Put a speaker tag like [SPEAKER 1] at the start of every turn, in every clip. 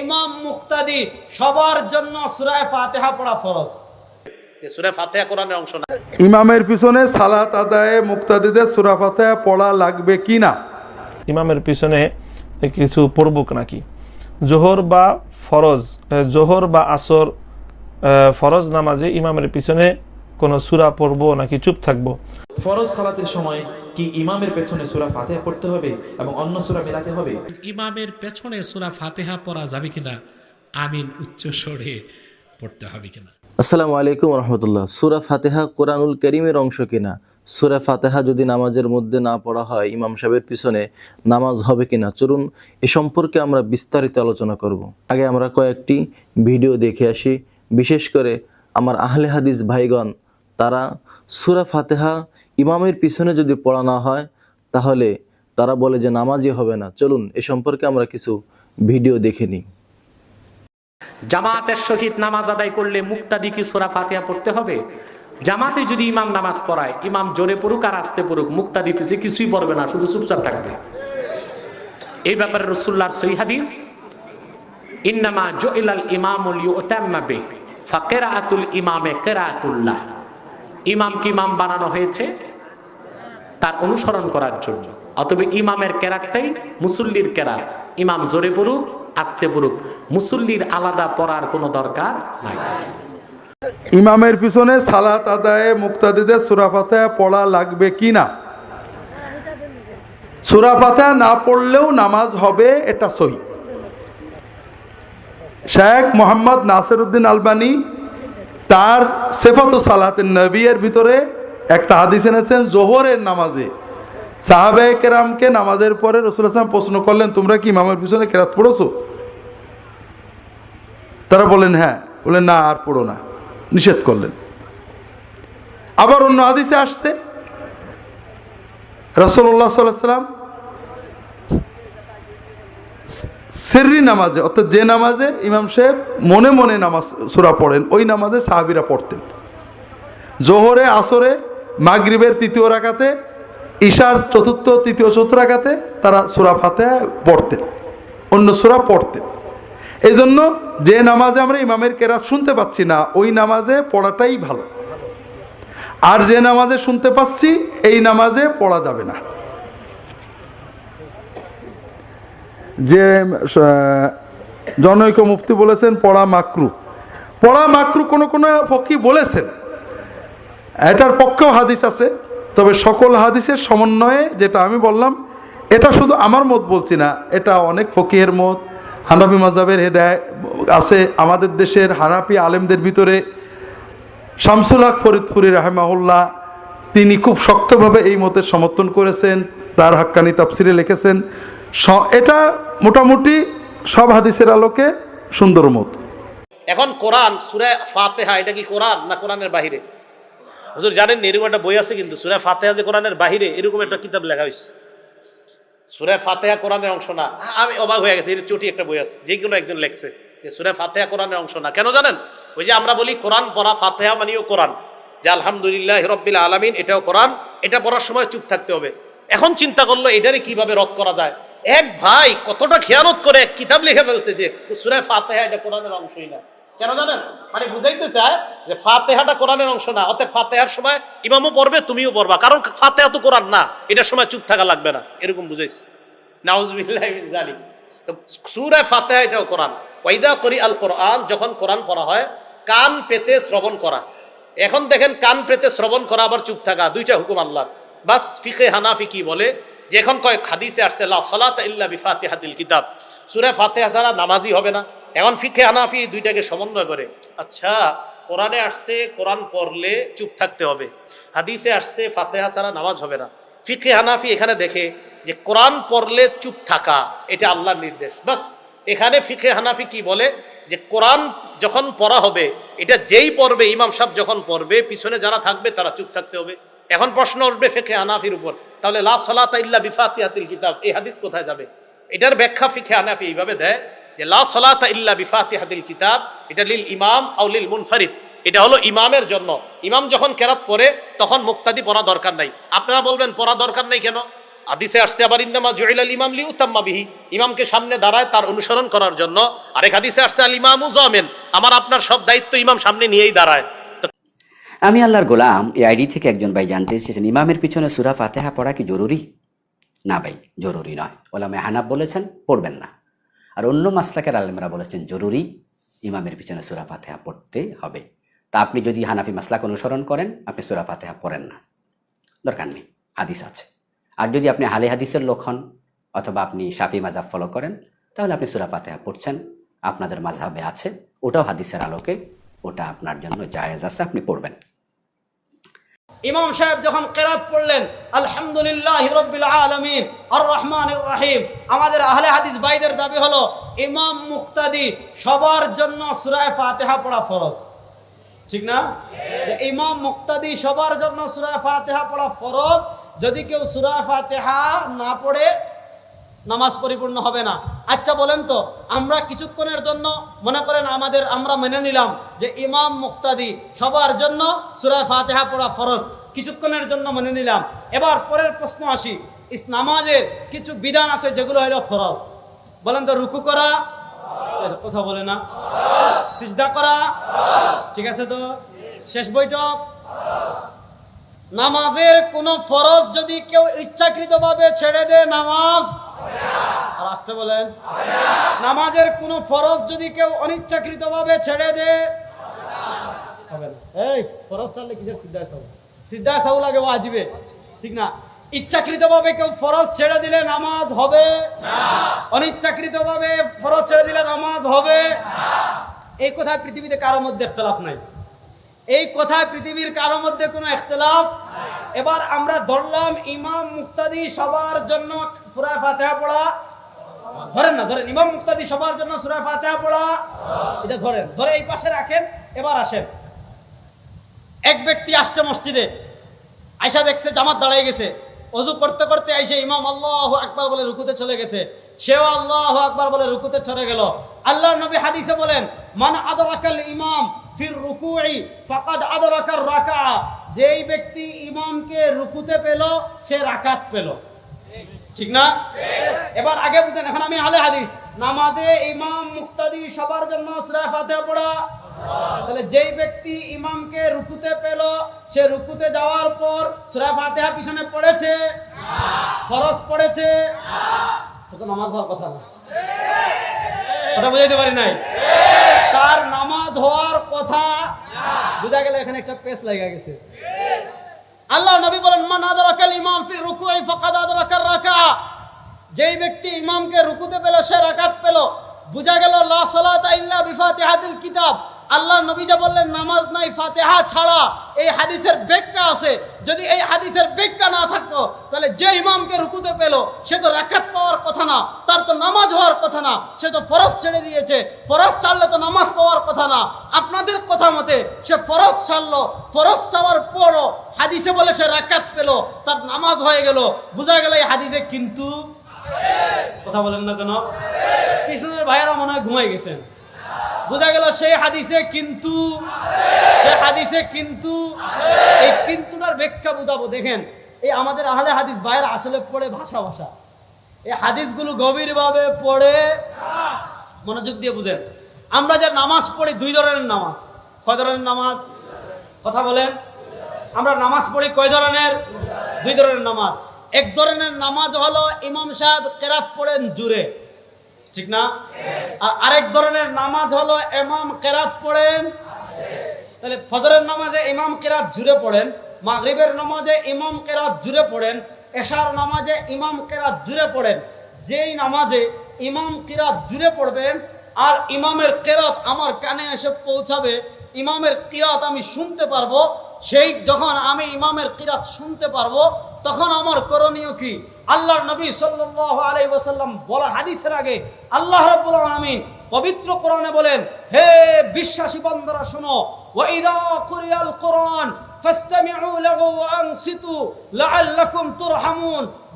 [SPEAKER 1] ইমাম মুক্তাদি সবার জন্য সুরায় ফাতেহা পড়া ফরজ।
[SPEAKER 2] সুরে ফাতেহা কোরআনের অংশ না।
[SPEAKER 3] ইমামের পিছনে সালাত আদায়ে মুক্তাদিদের সুরা ফাতিহা পড়া লাগবে কি না?
[SPEAKER 4] ইমামের পিছনে কিছু পড়বুক নাকি? জোহর বা ফরজ জোহর বা আসর ফরজ নামাজে ইমামের পিছনে কোনো সুরা পড়ব নাকি চুপ থাকব?
[SPEAKER 5] ফরজ সালাতের সময় কি ইমামের পেছনে সূরা ফাতিহা পড়তে হবে এবং অন্য সূরা মেলাতে হবে?
[SPEAKER 6] ইমামের পেছনে সুরা ফাতেহা পড়া যাবে কিনা? আমিন উচ্চ স্বরে পড়তে হবে কিনা?
[SPEAKER 7] আসসালামু আলাইকুম রহমতুল্লাহ। সুরা ফাতেহা কোরআনুল করিমের অংশ কিনা? সুরা ফাতেহা যদি নামাজের মধ্যে না পড়া হয় ইমাম সাহেবের পিছনে নামাজ হবে কিনা? চলুন এ সম্পর্কে আমরা বিস্তারিত আলোচনা করব। আগে আমরা কয়েকটি ভিডিও দেখে আসি। বিশেষ করে আমার আহলে হাদিস ভাইগণ তারা সুরা ফাতেহা ইমামের পিছনে যদি পড়া না হয়, তাহলে তারা বলে যে নামাজই হবে না। চলুন, এ সম্পর্কে আমরা কিছু ভিডিও দেখে নিই।
[SPEAKER 8] জামাতের সহিত নামাজ আদায় করলে মুক্তাদি কি সোরা ফাতিহা পড়তে হবে? জামাতে যদি ইমাম নামাজ পড়ায়, ইমাম জোরে পড়ুক আর আসতে পড়ুক, মুক্তাদি পিছিয়ে কিছুই পড়বে না, শুধু চুপচাপ থাকবে। এই ব্যাপারে রসুল্লাহর সহি হাদিস, ইন্নামা জুইলাল ইমামুল ইউতাম্মা বিহ, ফাকিরাতুল ইমামে কিরাতুল্লাহ। ইমাম কি ইমাম বানানো হয়েছে? তার অনুসরণ করার জন্য। অতবে ইমামের কেরাতটাই মুসল্লির কেরাত। ইমাম জোরে পড়ুক আস্তে পড়ুক মুসল্লির আলাদা পড়ার কোনো দরকার নাই।
[SPEAKER 3] ইমামের পিছনে সালাত আদায়ে মুক্তাদিদের সুরা ফাতিহা পড়া লাগবে কি না? সুরা ফাতিহা না পড়লেও নামাজ হবে, এটা সহি। শেখ মোহাম্মদ নাসির উদ্দিন আলবানী তার সেফাত সালাতের নবিয়ের ভিতরে একটা হাদিস এনেছেন, জোহরের নামাজে। সাহাবে কেরামকে নামাজের পরে রসুল হাসান প্রশ্ন করলেন, তোমরা কি ইমামের পিছনে কেরাত পড়েছো? তারা বললেন হ্যাঁ। বলেন না, আর পড়ো না। নিষেধ করলেন। আবার অন্য হাদিসে আসছে রসল্লাহ সাল্লাম সিররি নামাজে, অর্থাৎ যে নামাজে ইমাম সাহেব মনে মনে নামাজ, সুরা পড়েন, ওই নামাজে সাহাবিরা পড়তেন। জোহরে, আসরে, মাগরিবের তৃতীয় রাখাতে ঈশার চতুর্থ, তৃতীয়, চতুর্থ রাখাতে তারা সুরা ফাতে পড়তেন, অন্য সুরা পড়তেন। এই জন্য যে নামাজে আমরা ইমামের কেরাত শুনতে পাচ্ছি না, ওই নামাজে পড়াটাই ভালো। আর যে নামাজে শুনতে পাচ্ছি, এই নামাজে পড়া যাবে না। যে জনৈক মুফতি বলেছেন, পড়া মাকরু। পড়া মাকরু কোনো কোনো পক্ষী বলেছেন। এটার পক্ষেও হাদিস আছে, তবে সকল হাদিসের সমন্বয়ে যেটা আমি বললাম, এটা শুধু আমার মত বলছি না, এটা অনেক ফকিহের মত। হানাফি মাজাবের হেদায় আছে, আমাদের দেশের হানাফি আলেমদের ভিতরে। শামসুল হক ফরিদপুরি রাহেমাহুল্লাহ, তিনি খুব শক্তভাবে এই মতের সমর্থন করেছেন, তার হাক্কানি তাফসিরে লিখেছেন। এটা মোটামুটি সব হাদিসের আলোকে সুন্দর মত।
[SPEAKER 2] এখন কোরআন, সুরে ফাতেহা, এটা কি কোরআন না কোরআনের বাহিরে? হুজুর জানেন এরকম একটা বই আছে কিন্তু, সুরে ফাতেহা যে কোরআনের বাহিরে, এরকম একটা কিতাব লেখা হয়েছে। সুরে ফাতেহা কোরআনের অংশ না। আমি অবাক হয়ে গেছি, এর চটি একটা বই আছে যে কোনো একজন লেখছে যে সুরে ফাতেহা কোরআনের অংশ না। কেন জানেন? ওই যে আমরা বলি কোরআন পড়া ফাতেহা মানিও কোরআন। যে আলহামদুলিল্লাহ রব্বিল আলামিন, এটাও কোরআন, এটা পড়ার সময় চুপ থাকতে হবে। এখন চিন্তা করল, এটারে কীভাবে রদ করা যায়? এক ভাই কতটা খেয়ানত করে এক কিতাব লিখে ফেলছে যে সুরে ফাতেহা এটা কোরআনের অংশই না। কেন জানেন? মানে বুঝাইতে চায় যে ফাতেহাটা কোরআনের অংশ না, অতএব ফাতেহার সময় ইমামও পড়বে, তুমিও পড়বা। কারণ ফাতেহা তো কোরআন না এটার সময় চুপ থাকা লাগবে না, এরকম বুঝাইছে। নাউজবিল্লাহ তো সূরা ফাতিহা এটাও কোরআন। ওয়াইদা করি আল কোরআন, যখন কোরআন পড়া হয়, কান পেতে শ্রবণ করা। এখন দেখেন কান পেতে শ্রবণ করা আবার চুপ থাকা, দুইটা হুকুম আল্লাহর। বাস ফিকে হানাফি কি বলে যে এখন কয় হাদিসে আসছে, লা সালাতা ইল্লা বিফাতিহাতিল কিতাব। সূরা ফাতিহা ছাড়া নামাজই হবে না। এখন ফিখে হানাফি দুইটাকে সমন্বয় করে। আচ্ছা কোরআনে আসছে, কোরআন পড়লে চুপ থাকতে হবে। হাদিসে আসছে, ফাতেহা ছাড়া নামাজ হবে না। ফিখে হানাফি এখানে দেখে যে কোরআন পড়লে চুপ থাকা, এটা আল্লাহর নির্দেশ। বাস, এখানে ফিখে হানাফি কি বলে? যে কোরআন যখন পড়া হবে, এটা যেই পড়বে, ইমাম সাহেব যখন পড়বে, পিছনে যারা থাকবে তারা চুপ থাকতে হবে। এখন প্রশ্ন উঠবে ফিকে হানাফির উপর। তাহলে লা সালাতা ইল্লা বিফাতিহাতিল কিতাব, এই হাদিস কোথায় যাবে? এটার ব্যাখ্যা ফিকে হানাফি এইভাবে দেয় যে লা সালাতা ইল্লা বিফাতিহাতিল কিতাব, এটা লিল ইমাম আও লিল মুনফারিদ। এটা হলো ইমামের জন্য। ইমাম যখন কেরাত পড়ে, তখন মুক্তাদি পড়া দরকার নাই। আপনারা বলবেন, পড়া দরকার নাই কেন? আদিসে আসছে, আবার ইন্নামা জুইলাল ইমাম লি উতাম্মা বিহি। ইমামকে সামনে দাঁড়ায় তার অনুসরণ করার জন্য। আরেক হাদিসে আসছে, আল ইমামু জামেন। আমার, আপনার সব দায়িত্ব ইমাম সামনে নিয়েই দাঁড়ায়।
[SPEAKER 9] আমি আল্লাহর গোলাম, এই আইডি থেকে একজন ভাই জানতে এসেছেন, ইমামের পিছনে সুরা ফাতেহা পড়া কি জরুরি? না ভাই, জরুরি নয়। ওলামে হানাব বলেছেন, পড়বেন না। আর অন্য মাসলাকের আলেমরা বলেছেন, জরুরি ইমামের পিছনে সুরা ফাতেহা পড়তে হবে। তা আপনি যদি হানাফি মাসলাক অনুসরণ করেন, আপনি সুরা ফাতেহা পড়েন না। দরকার নেই, হাদিস আছে। আর যদি আপনি হালে হাদিসের লোক হন, অথবা আপনি শাফি মাজাব ফলো করেন, তাহলে আপনি সুরা ফাতেহা পড়ছেন, আপনাদের মাঝহাবে আছে, ওটাও হাদিসের আলোকে ওটা আপনার জন্য জায়েজ আছে, আপনি পড়বেন।
[SPEAKER 1] ইমাম সাহেব যখন কেরাত পড়লেন, আলহামদুলিল্লাহ রব্বিল আলমিন আর রহমান রাহিম, আমাদের আহলে হাদিস ভাইদের দাবি হলো, ইমাম মুক্তাদি সবার জন্য সুরায় ফাতেহা পড়া ফরজ। ঠিক না? ইমাম মুক্তাদি সবার জন্য সুরায় ফাতেহা পড়া ফরজ, যদি কেউ সুরায় ফাতেহা না পড়ে নামাজ পরিপূর্ণ হবে না। আচ্ছা বলেন তো, আমরা কিছুক্ষণের জন্য মনে করেন আমাদের আমরা মেনে নিলাম যে ইমাম মুক্তাদি সবার জন্য সুরায় ফাতেহা পড়া ফরজ, কিছুক্ষণের জন্য মেনে নিলাম। এবার পরের প্রশ্ন আসি নামাজের কিছু বিধান আছে যেগুলো হলো ফরজ? বলেন তো, রুকু করা, কথা বলে না। সিজদা করা, ঠিক আছে তো? শেষ বৈঠক। নামাজের কোনো ফরজ যদি কেউ ইচ্ছাকৃতভাবে ছেড়ে দেয় নামাজ আর বলেন, নামাজের কোনো ফরজ যদি কেউ অনিচ্ছাকৃতভাবে ছেড়ে দেয় হবে ঠিক না? ইচ্ছাকৃতভাবে কেউ ফরজ ছেড়ে দিলে নামাজ হবে, অনিচ্ছাকৃতভাবে ফরজ ছেড়ে দিলে নামাজ হবে। এই কথায় পৃথিবীতে কারোর মধ্যে ইখতলাফ নাই। এই কথায় পৃথিবীর কারোর মধ্যে কোনো ইখতলাফ এবার আমরা ধরলাম ইমাম মুক্তাদি সবার জন্য সূরা ফাতিহা পড়া। ধরেন না, ধরেন, ইমাম মুক্তাদি সবার জন্য সূরা ফাতিহা পড়া। এটা ধরেন, ধরে এই পাশে রাখেন, এবার আসেন। এক ব্যক্তি আসছে মসজিদে, আয়সা দেখছে জামাত দাঁড়ায় গেছে। অজু করতে করতে আইসে ইমাম আল্লাহ আকবার বলে রুকুতে চলে গেছে। সেও আল্লাহ আকবার বলে রুকুতে চলে গেল। আল্লাহ নবী হাদিসে বলেন, মান আদরাকাল ইমাম ফির রুকুই, ফাকাদ আদরাকার রাকা যেই ব্যক্তি ইমামকে রুকুতে পেল, সে রাকাত পেল। ঠিক না? এবার আগে বুঝেন, এখন আমি আলে হাদিস। নামাজে ইমাম মুক্তাদি সবার জন্য সূরা ফাতিহা পড়া। তাহলে যেই ব্যক্তি ইমামকে রুকুতে পেল, সে রুকুতে যাওয়ার পর সূরা ফাতিহা পিছনে পড়েছে? ফরজ পড়েছে? তো নামাজ হওয়ার কথা না। কথা বুঝাইতে পারি নাই? তার নামাজ হওয়ার কথা বুঝা গেল এখানে একটা পেস লাগা গেছে। আল্লাহ নবী বলেন, মান আদরাকাল ইমাম ফি রুকুই ফাকাদ আদরাকার রাকা। যেই ব্যক্তি ইমামকে রুকুতে পেল, সে রাকাত পেল। বুঝা গেল, লা সালাতা ইল্লা বিফাতিহাতিল কিতাব। আল্লাহ নবী যা বললেন নামাজ নাই ফাতিহা ছাড়া এই হাদিসের ব্যাখ্যা আছে। যদি এই হাদিসের ব্যাখ্যা না থাকতো তাহলে যে ইমামকে রুকুতে পেল সে তো রাকাত পাওয়ার কথা না তার তো নামাজ হওয়ার কথা না সে তো ফরজ ছেড়ে দিয়েছে। ফরজ ছাড়লে তো নামাজ পাওয়ার কথা না। আপনাদের কথা মতে সে ফরজ ছাড়লো ফরজ চাওয়ার পরও হাদিসে বলে সে রাকাত পেল তার নামাজ হয়ে গেল। বোঝা গেল এই হাদিসে কিন্তু কথা বলেন না কেন? পিছনের ভাইয়েরা মনে হয় ঘুমাই গেছেন। বোঝা গেল সেই হাদিসে কিন্তু সে হাদিসে কিন্তু এই কিন্তুটার ব্যাখ্যা বুঝাবো, দেখেন। এই আমাদের আহলে হাদিস ভাইয়েরা আসলে পড়ে ভাষা ভাষা। এই হাদিসগুলো গভীরভাবে পড়ে মনোযোগ দিয়ে বুঝেন। আমরা যে নামাজ পড়ি, দুই ধরনের নামাজ। কয় ধরনের নামাজ? কথা বলেন। আমরা নামাজ পড়ি কয় ধরনের? দুই ধরনের নামাজ। এক ধরনের নামাজ হলো ইমাম সাহেব কেরাত পড়েন জুড়ে ঠিক না? আর আরেক ধরনের নামাজ হলো ইমাম কেরাত পড়েন। তাহলে ফজরের নামাজে ইমাম কেরাত জুড়ে পড়েন, মাগরিবের নামাজে ইমাম কেরাত জুড়ে পড়েন, এশার নামাজে ইমাম কেরাত জুড়ে পড়েন। যেই নামাজে ইমাম কিরাত জুড়ে পড়বেন আর ইমামের কেরাত আমার কানে এসে পৌঁছাবে, ইমামের কিরাত আমি শুনতে পারব, সেই যখন আমি ইমামের কিরাত শুনতে পারব, তখন আমার করণীয় কি? আল্লাহর নবী সাল্লাল্লাহু আলাইহি ওয়াসাল্লাম বলা হাদিসের আগে আল্লাহ রাব্বুল আলামিন পবিত্র কোরআনে বলেন, হে বিশ্বাসী বান্দারা শোনো ওয়াইদা কুরিয়াল কোরআন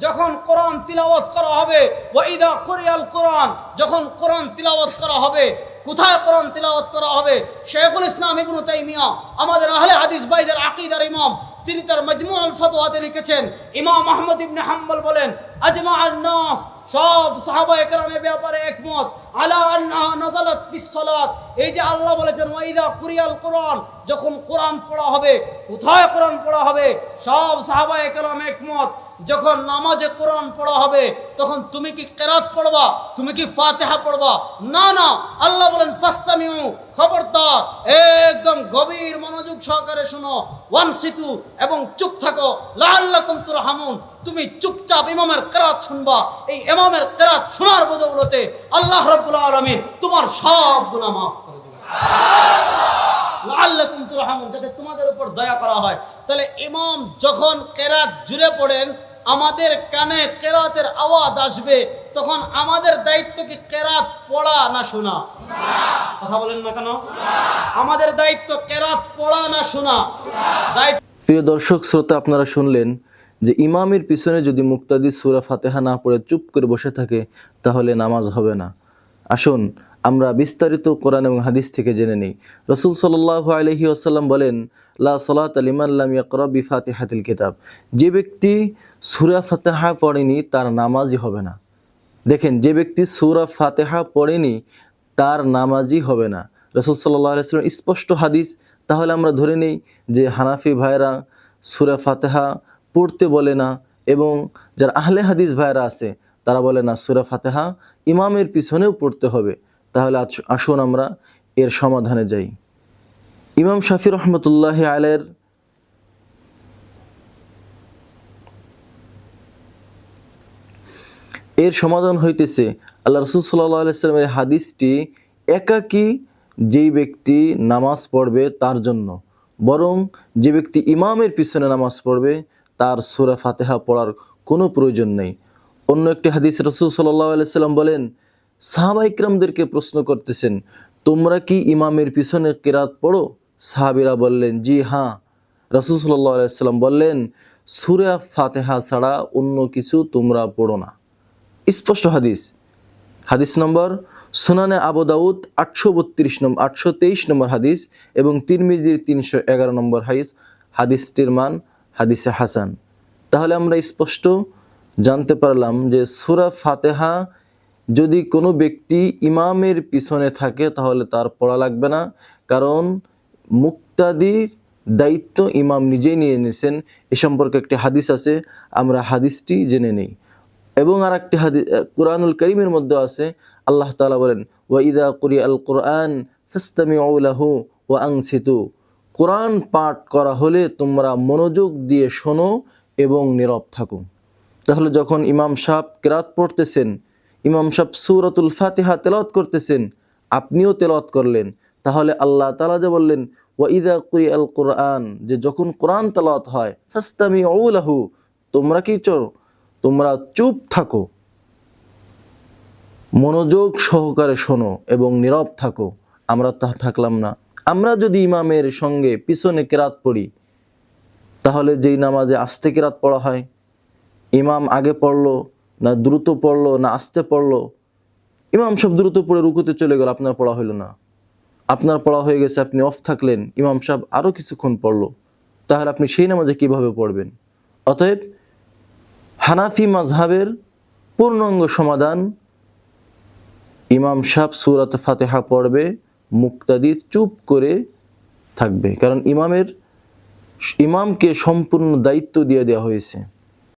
[SPEAKER 1] যখন কোরআন তিলাওয়াত করা হবে ওয়াইদা কুরিয়াল কোরআন, যখন কোরআন তিলাওয়াত করা হবে, কোথায় কোরআন তিলাওয়াত করা হবে? শেখুল ইসলাম ইবনু তাইমিয়া, আমাদের আহলে হাদিস ভাইদের আকীদার ইমাম তিনি তার মজমুল ফতোয়াতে লিখেছেন, ইমাম আহমদ ইবনে হাম্বল বলেন, আজমা আল নাস সব সাহাবা একরামের ব্যাপারে একমত। আলা আল্লাহ নাযালাত ফিস সালাত, এই যে আল্লাহ বলেছেন ওয়াইদা কুরিয়াল কোরআন, যখন কোরআন পড়া হবে, কোথায় কোরআন পড়া হবে, সব সাহাবা একরাম একমত। যখন নামাজে কোরআন পড়া হবে, তখন তুমি কি কেরাত পড়বা? তুমি কি ফাতেহা পড়বা? না না। আল্লাহ বলেন, ফাস্তামিউ, খবরদার, একদম গভীর মনোযোগ সহকারে শোনো। ওয়ান সিতু এবং চুপ থাকো। লাল্লাকুম তুরহামুন। তুমি চুপচাপ ইমামের কেরাত শুনবা। এই ইমামের কেরাত শোনার বদৌলতে আল্লাহ রাব্বুল আলামিন তোমার সব গুনাহ মাফ করে লাল্লাকুম তুরহামুন। যাতে তোমাদের উপর দয়া করা হয়। তাহলে ইমাম যখন কেরাত জুড়ে পড়েন আমাদের কানে কেরাতের আওয়াজ আসবে, তখন আমাদের দায়িত্ব কি কেরাত পড়া না শোনা? কথা বলেন না কেন? আমাদের দায়িত্ব কেরাত পড়া না শোনা।
[SPEAKER 7] প্রিয় দর্শক, শ্রোতা, আপনারা শুনলেন যে ইমামের পিছনে যদি মুক্তাদি সুরা ফাতেহা না পড়ে চুপ করে বসে থাকে, তাহলে নামাজ হবে না। আসুন আমরা বিস্তারিত কোরআন এবং হাদিস থেকে জেনে নিই। রসুল সাল্লাহ আলহি আসাল্লাম বলেন, লা সলাত আলিমাল্লাম ইয়াকরা বি ফাতিহাতিল কিতাব। যে ব্যক্তি সুরা ফাতেহা পড়েনি, তার নামাজই হবে না। দেখেন, যে ব্যক্তি সুরা ফাতেহা পড়েনি, তার নামাজই হবে না। রসুল সাল্লাহ আলাইসাল্লাম স্পষ্ট হাদিস, তাহলে আমরা ধরে নিই যে হানাফি ভাইরা সুরা ফাতেহা পড়তে বলে না এবং যারা আহলে হাদিস ভাইরা আছে, তারা বলে না সুরা ফাতেহা ইমামের পিছনেও পড়তে হবে। তাহলে আসুন আমরা এর সমাধানে যাই। ইমাম শাফি রহমতুল্লাহ আলের এর সমাধান হইতেছে, আল্লাহ রসুল সাল্লাহ আলাইস্লামের হাদিসটি একাকী যেই ব্যক্তি নামাজ পড়বে তার জন্য, বরং যে ব্যক্তি ইমামের পিছনে নামাজ পড়বে তার সুরা ফাতেহা পড়ার কোনো প্রয়োজন নেই। অন্য একটি হাদিস রসুল সাল্লাহ আলাইসাল্লাম বলেন সাহাবা ইকরামদেরকে প্রশ্ন করতেছেন, তোমরা কি ইমামের পিছনে কেরাত পড়ো? সাহাবিরা বললেন, জি হ্যাঁ। রসুল সাল্লাহ আলাইসাল্লাম বললেন, সুরা ফাতেহা ছাড়া অন্য কিছু তোমরা পড়ো না। স্পষ্ট হাদিস। হাদিস নম্বর, সুনানে আবু দাউদ আটশো বত্রিশ নম্বর আটশো তেইশ নম্বর হাদিস এবং তিন তিরমিজির তিনশো এগারো নম্বর হাদিস। হাদিসটির মান হাদিসে হাসান। তাহলে আমরা স্পষ্ট জানতে পারলাম যে সুরা ফাতেহা যদি কোনো ব্যক্তি ইমামের পিছনে থাকে, তাহলে তার পড়া লাগবে না। কারণ মুক্তাদির দায়িত্ব ইমাম নিজেই নিয়ে নিয়েছেন এ সম্পর্কে একটি হাদিস আছে, আমরা হাদিসটি জেনে নেই। এবং আর একটি হাদি কোরআনুল করিমের মধ্যে আছে, আল্লাহ তাআলা বলেন, ওয়া ইদা কুরি আল কোরআন ফাস্তামিউ লাহু ওয়া আনসিতু কোরআন পাঠ করা হলে তোমরা মনোযোগ দিয়ে শোনো এবং নীরব থাকো। তাহলে যখন ইমাম সাহেব কেরাত পড়তেছেন ইমাম সাহেব সুরাতুল ফাতেহা তেলাওয়াত করতেছেন, আপনিও তেলাওয়াত করলেন। তাহলে আল্লাহ তাআলা যে বললেন, ওয়া ইদা কুরি আল কোরআন যে যখন কোরআন তেলাওয়াত হয়, ফাস্তামিউ লাহু, তোমরা কি চো তোমরা চুপ থাকো। মনোযোগ সহকারে শোনো এবং নীরব থাকো। আমরা তা থাকলাম না। আমরা যদি ইমামের সঙ্গে পিছনে কেরাত পড়ি, তাহলে যেই নামাজে আস্তে কেরাত পড়া হয়, ইমাম আগে পড়ল না দ্রুত পড়ল, না আস্তে পড়ল। ইমাম সব দ্রুত পড়ে রুকুতে চলে গেল, আপনার পড়া হলো না। আপনার পড়া হয়ে গেছে, আপনি অফ থাকলেন, ইমাম সাহেব আরও কিছুক্ষণ পড়ল। তাহলে আপনি সেই নামাজে কীভাবে পড়বেন? অতএব হানাফি মাজহাবের পূর্ণাঙ্গ সমাধান ইমাম সাহেব সুরাত ফাতেহা পড়বে, মুক্তাদি চুপ করে থাকবে। কারণ ইমামের, ইমামকে সম্পূর্ণ দায়িত্ব দিয়ে দেওয়া হয়েছে।